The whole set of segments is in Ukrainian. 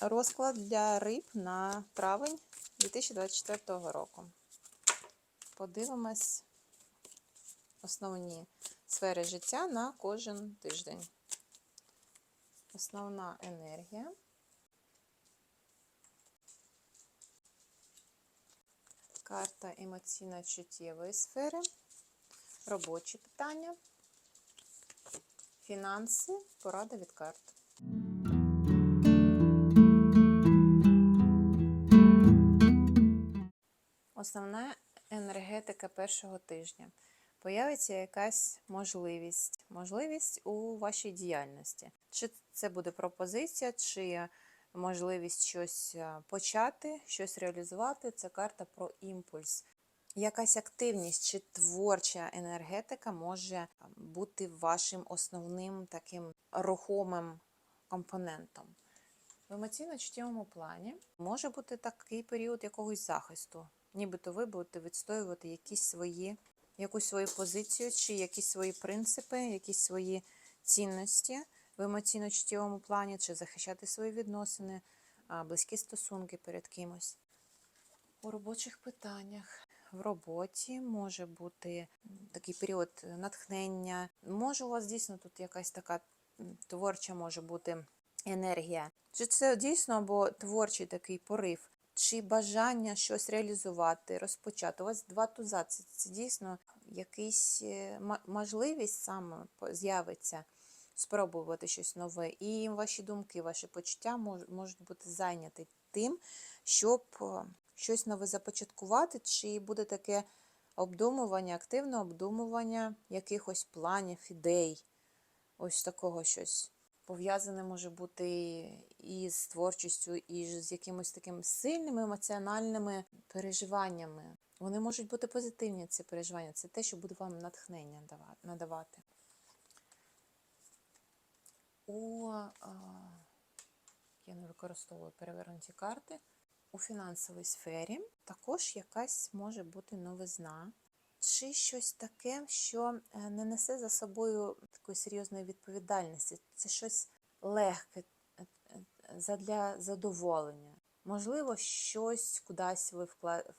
Розклад для риб на травень 2024 року. Подивимось основні сфери життя на кожен тиждень. Основна енергія. Карта емоційно-чуттєвої сфери. Робочі питання. Фінанси. Порада від карт. Основна енергетика першого тижня. Появиться якась можливість, можливість у вашій діяльності. Чи це буде пропозиція, чи можливість щось е, почати, щось реалізувати. Це карта про імпульс. Якась активність чи творча енергетика може бути вашим основним таким рухомим компонентом. В емоційно-чуттєвому плані може бути такий період якогось захисту, нібито ви будете відстоювати якісь свої, якусь свою позицію, чи якісь свої принципи, якісь свої цінності в емоційно-чуттєвому плані, чи захищати свої відносини, близькі стосунки перед кимось. У робочих питаннях. В роботі може бути такий період натхнення. Може, у вас дійсно тут якась така творча може бути енергія. Чи це дійсно або творчий такий порив, чи бажання щось реалізувати, розпочати? У вас два туза. Це, це дійсно якась е, можливість саме з'явиться спробувати щось нове. І ваші думки, ваші почуття можуть бути зайняті тим, щоб е, щось нове започаткувати, чи буде таке обдумування, активне обдумування якихось планів, ідей, ось такого щось. Пов'язане може бути і з творчістю, і з якимось такими сильними емоціональними переживаннями. Вони можуть бути позитивні, ці переживання. Це те, що буде вам натхнення надавати. У, а, я не використовую перевернуті карти. У фінансовій сфері також якась може бути новизна, чи щось таке, що е, не несе за собою такої серйозної відповідальності. Це щось легке е, е, задоволення. Можливо, щось кудись ви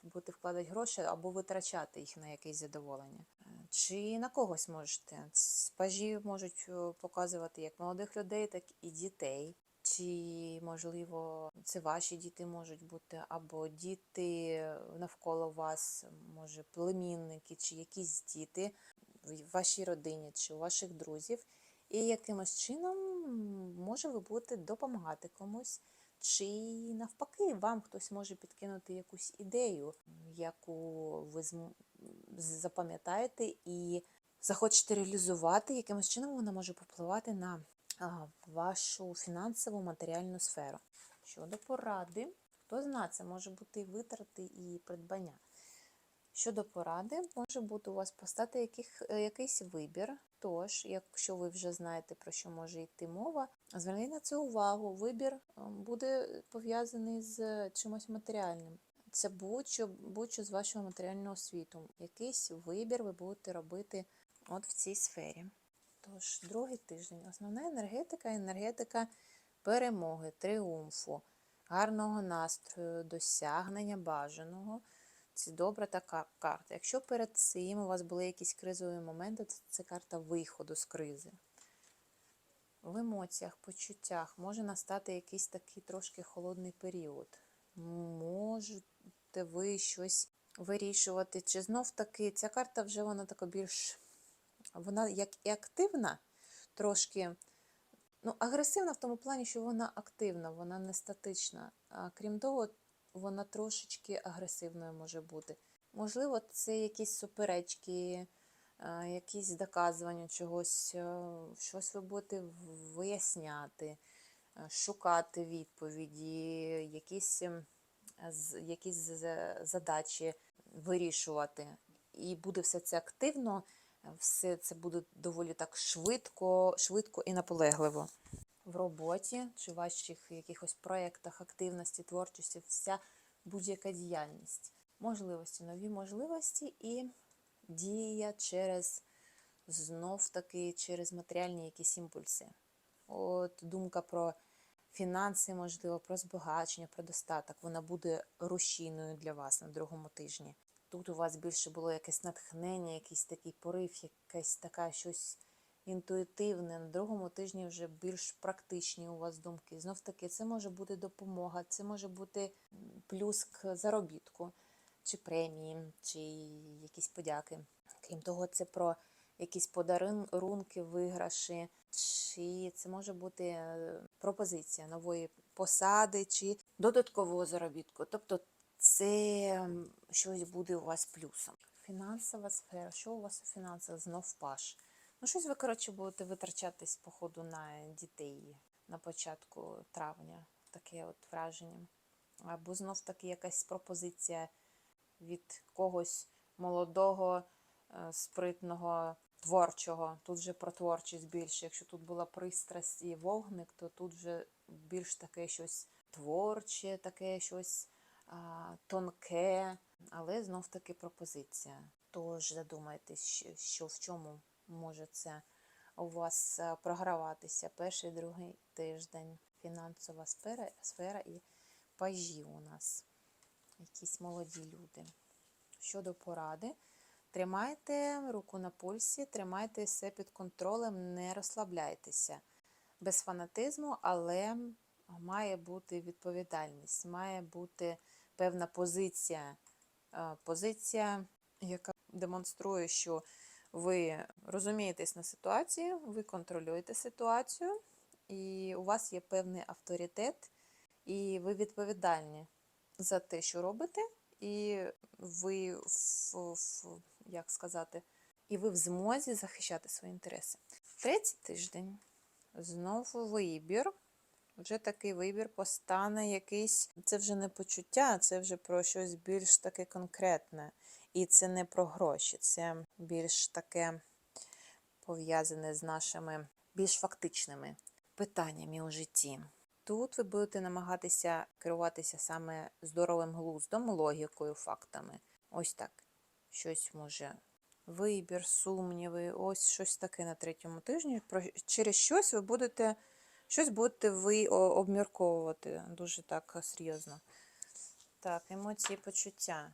будете вкладати гроші або витрачати їх на якесь задоволення. Чи на когось можете. Спажі можуть показувати як молодих людей, так і дітей. Чи, можливо, це ваші діти можуть бути, або діти навколо вас, може, племінники, чи якісь діти в вашій родині, чи у ваших друзів, і якимось чином може ви будете допомагати комусь, чи навпаки, вам хтось може підкинути якусь ідею, яку ви запам'ятаєте і захочете реалізувати, якимось чином вона може попливати на вашу фінансову матеріальну сферу. Щодо поради, хто зна, це може бути і витрати і придбання. Щодо поради, може бути у вас постати яких, е, якийсь вибір. Тож, якщо ви вже знаєте, про що може йти мова, зверніть на це увагу. Вибір е, буде пов'язаний з чимось матеріальним. Це будь-що, будь-що з вашого матеріального світу. Якийсь вибір ви будете робити от в цій сфері. Тож, другий тиждень. Основна енергетика енергетика перемоги, тріумфу, гарного настрою, досягнення бажаного. Це добра така карта. Якщо перед цим у вас були якісь кризові моменти, то це карта виходу з кризи. В емоціях, почуттях може настати якийсь такий трошки холодний період. Можете ви щось вирішувати, чи знов таки ця карта вже вона така більш вона як і активна, трошки ну, агресивна в тому плані, що вона активна, вона не статична. А крім того, вона трошечки агресивною може бути. Можливо, це якісь суперечки, якісь доказування чогось, щось ви будете виясняти, шукати відповіді, якісь, ем, якісь задачі вирішувати. І буде все це активно, все це буде доволі так швидко, швидко і наполегливо. В роботі чи ваших якихось проєктах, активності, творчості, вся будь-яка діяльність. Можливості, нові можливості і дія через знов таки через матеріальні якісь імпульси. От думка про фінанси, можливо, про збагачення, про достаток. Вона буде рушійною для вас на другому тижні. Тут у вас більше було якесь натхнення, якийсь такий порив, якась така щось інтуїтивне. На другому тижні вже більш практичні у вас думки. Знов таки, це може бути допомога, це може бути плюс к заробітку, чи премії, чи якісь подяки. Крім того, це про якісь подарунки, виграші, чи це може бути е, пропозиція нової посади чи додаткового заробітку. Тобто це щось буде у вас плюсом. Фінансова сфера. Що у вас у фінансах? Знов паш. Ну, щось ви, коротше, будете витрачатись, походу, на дітей на початку травня. Таке от враження. Або знов таки якась пропозиція від когось молодого, е, спритного, творчого. Тут вже про творчість більше. Якщо тут була пристрасть і вогник, то тут вже більш таке щось творче, таке щось тонке, але знов таки пропозиція. Тож задумайтесь, що, в чому може це у вас е, програватися перший, другий тиждень. Фінансова сфера, сфера і пажі у нас. Якісь молоді люди. Щодо поради, тримайте руку на пульсі, тримайте все під контролем, не розслабляйтеся. Без фанатизму, але має бути відповідальність, має бути певна позиція. Е, Позиція, яка демонструє, що ви розумієтесь на ситуації, ви контролюєте ситуацію, і у вас є певний авторитет, і ви відповідальні за те, що робите, і ви в, в, як сказати, і ви в змозі захищати свої інтереси. Третій тиждень знову вибір. Вже такий вибір постане якийсь. Це вже не почуття, це вже про щось більш таке конкретне. І це не про гроші, це більш таке пов'язане з нашими більш фактичними питаннями у житті. Тут ви будете намагатися керуватися саме здоровим глуздом, логікою, фактами. Ось так. Щось може. Вибір, сумніви, ось щось таке на третьому тижні. Через щось ви будете щось будете ви обмірковувати дуже так е, серйозно. Так, емоції, почуття.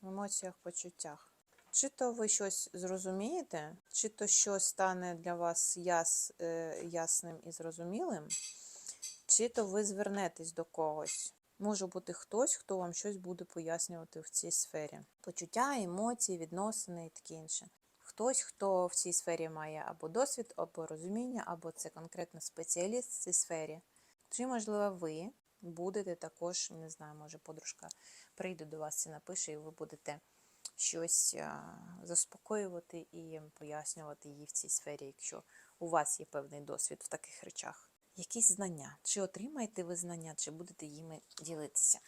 В емоціях, почуттях. Чи то ви щось зрозумієте, чи то щось стане для вас яс, е, ясним і зрозумілим, чи то ви звернетесь до когось. Може бути хтось, хто вам щось буде пояснювати в цій сфері. Почуття, емоції, відносини і таке інше. Хтось, хто в цій сфері має або досвід, або розуміння, або це конкретно спеціаліст в цій сфері. Чи, можливо, ви будете також, не знаю, може подружка прийде до вас і напише, і ви будете щось заспокоювати і пояснювати їй в цій сфері, якщо у вас є певний досвід в таких речах. Якісь знання. Чи отримаєте ви знання, чи будете їми ділитися?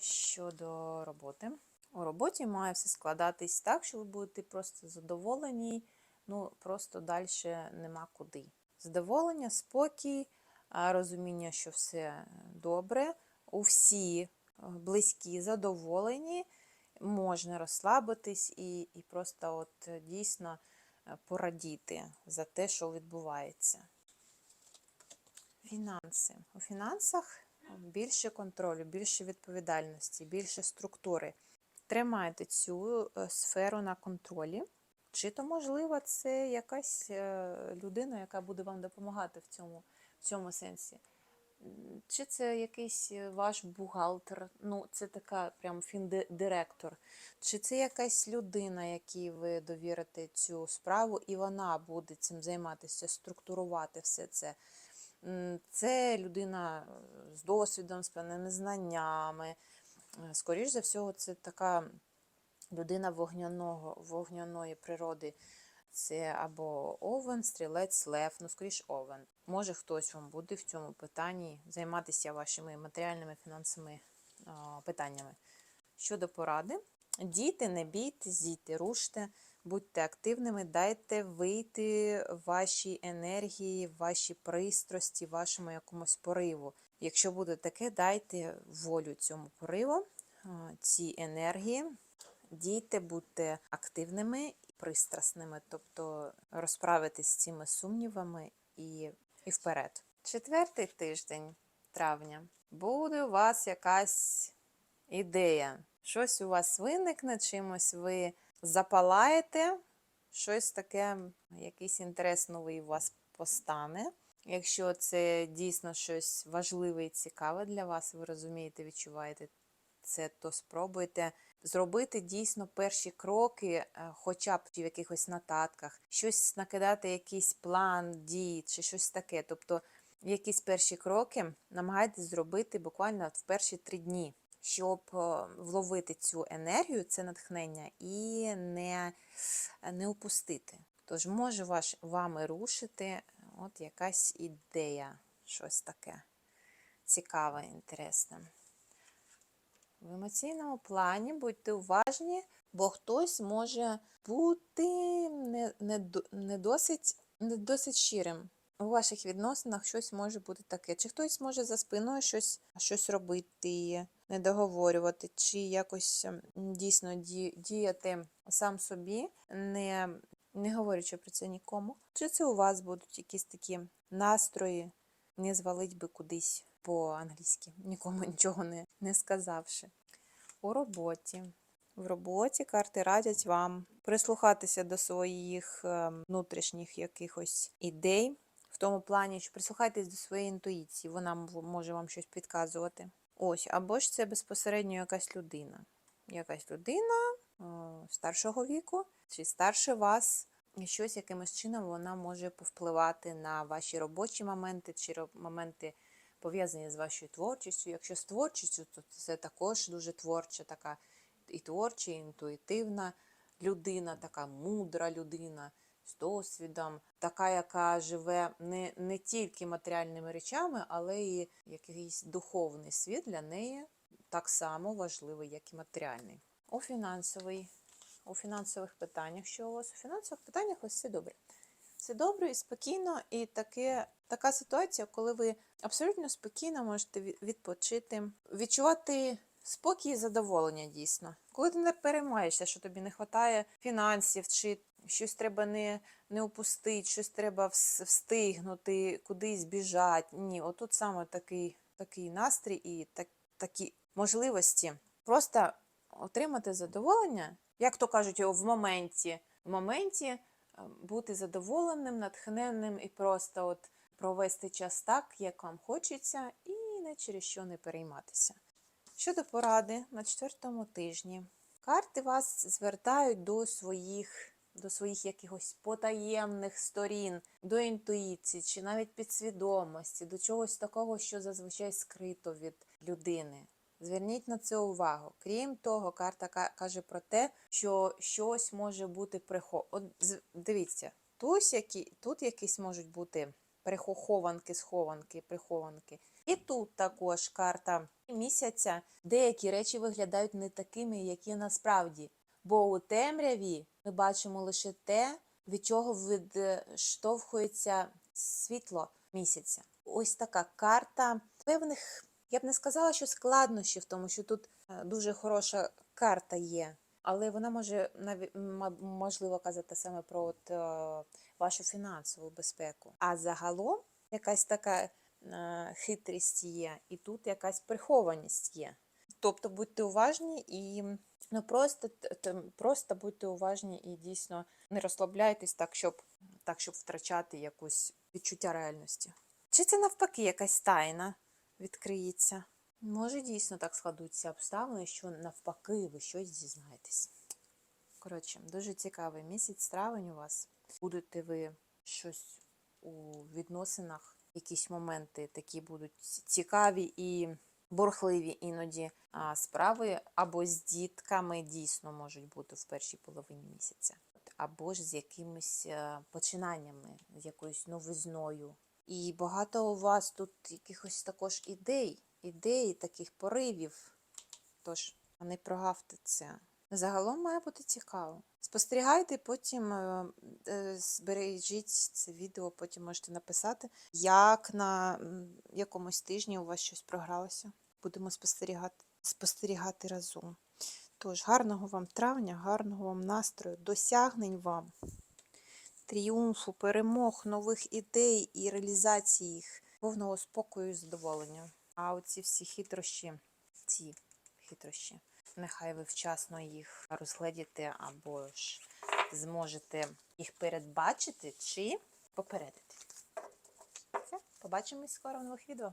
Щодо роботи. У роботі має все складатись так, що ви будете просто задоволені, ну просто далі нема куди. Задоволення, спокій, розуміння, що все добре, у всі е, близькі задоволені, можна розслабитись і, і просто от е, дійсно е, порадіти за те, що відбувається. Фінанси. У фінансах більше контролю, більше відповідальності, більше структури. Тримайте цю е, сферу на контролі. Чи то, можливо, це якась е, людина, яка буде вам допомагати в цьому, в цьому сенсі. Чи це якийсь е, ваш бухгалтер, ну, це така прям фіндиректор, чи це якась людина, якій ви довірите цю справу, і вона буде цим займатися, структурувати все це. Це людина з досвідом, з певними знаннями. Е, Скоріш за всього, це така людина вогняного, вогняної природи. Це або овен, стрілець, лев, ну скоріш овен. Може хтось вам буде в цьому питанні займатися вашими матеріальними фінансовими питаннями. Щодо поради, дійте, не бійтесь, дійте, руште, будьте активними, дайте вийти вашій енергії, вашій пристрасті, вашому якомусь пориву. Якщо буде таке, дайте волю цьому пориву, цій енергії. Дійте, будьте активними і пристрасними, тобто розправитись з цими сумнівами і, і вперед. Четвертий тиждень травня. Буде у вас якась ідея. Щось у вас виникне, чимось ви запалаєте, щось таке, якийсь інтерес новий у вас постане. Якщо це дійсно щось важливе і цікаве для вас, ви розумієте, відчуваєте це, то спробуйте зробити дійсно перші кроки, е, хоча б в якихось нотатках, щось накидати, якийсь план дій чи щось таке. Тобто якісь перші кроки намагайтесь зробити буквально в перші три дні, щоб е, вловити цю енергію, це натхнення і не, не упустити. Тож може ваш, вами рушити от якась ідея, щось таке цікаве, інтересне. В емоційному плані будьте уважні, бо хтось може бути не, не, не, досить, не досить щирим. У ваших відносинах щось може бути таке. Чи хтось може за спиною щось, щось робити, не договорювати, чи якось ем, дійсно ді- діяти сам собі, не, не говорячи про це нікому. Чи це у вас будуть якісь такі настрої, не звалить би кудись по-англійськи, нікому нічого не, не сказавши. У роботі. В роботі карти радять вам прислухатися до своїх е, внутрішніх якихось ідей, в тому плані, що прислухайтесь до своєї інтуїції, вона може вам щось підказувати. Ось, або ж це безпосередньо якась людина. Якась людина е, старшого віку чи старше вас, щось якимось чином вона може повпливати на ваші робочі моменти чи моменти пов'язані з вашою творчістю. Якщо з творчістю, то це також дуже творча, така і творча, і інтуїтивна людина, така мудра людина з досвідом, така, яка живе не, не тільки матеріальними речами, але і якийсь духовний світ для неї так само важливий, як і матеріальний. У фінансовий, у фінансових питаннях, що у вас у фінансових питаннях ось все добре. Все добре і спокійно, і таке, така ситуація, коли ви абсолютно спокійно можете відпочити, відчувати спокій і задоволення дійсно. Коли ти не переймаєшся, що тобі не вистачає фінансів, чи щось треба не, не упустити, щось треба встигнути, кудись біжати. Ні, отут саме такий, такий настрій і так, такі можливості. Просто отримати задоволення, як то кажуть, в моменті, в моменті е, бути задоволеним, натхненним і просто от провести час так, як вам хочеться, і не через що не перейматися. Щодо поради на четвертому тижні, карти вас звертають до своїх, до своїх якихось потаємних сторін, до інтуїції чи навіть підсвідомості, до чогось такого, що зазвичай скрито від людини. Зверніть на це увагу. Крім того, карта каже про те, що щось може бути прихо... От дивіться, тут, які... тут якісь можуть бути прихохованки, схованки, прихованки. І тут також карта місяця. Деякі речі виглядають не такими, які насправді. Бо у темряві ми бачимо лише те, від чого відштовхується світло місяця. Ось така карта певних, я б не сказала, що складнощів, тому що тут е, дуже хороша карта є. Але вона може наві- м- можливо казати саме про от, е, вашу фінансову безпеку. А загалом якась така е, хитрість є, і тут якась прихованість є. Тобто будьте уважні і ну, просто, просто будьте уважні і дійсно не розслабляйтесь так, щоб, так, щоб втрачати якусь відчуття реальності. Чи це навпаки якась тайна відкриється? Може, дійсно так складуться обставини, що навпаки ви щось дізнаєтесь. Коротше, дуже цікавий місяць травень у вас. Будете ви щось у відносинах, якісь моменти такі будуть цікаві і бурхливі іноді а, справи, або з дітками дійсно можуть бути в першій половині місяця, або ж з якимись е, починаннями, з якоюсь новизною. І багато у вас тут якихось також ідей, ідей, таких поривів. Тож, не прогавте це. Загалом має бути цікаво. Спостерігайте, потім е, е, збережіть це відео, потім можете написати, як на якомусь тижні у вас щось програлося. Будемо спостерігати, спостерігати разом. Тож, гарного вам травня, гарного вам настрою, досягнень вам, тріумфу, перемог, нових ідей і реалізації їх повного спокою і задоволення. А оці всі хитрощі, ці хитрощі, нехай ви вчасно їх розгледіте або ж зможете їх передбачити чи попередити. Все, побачимось скоро в нових відео.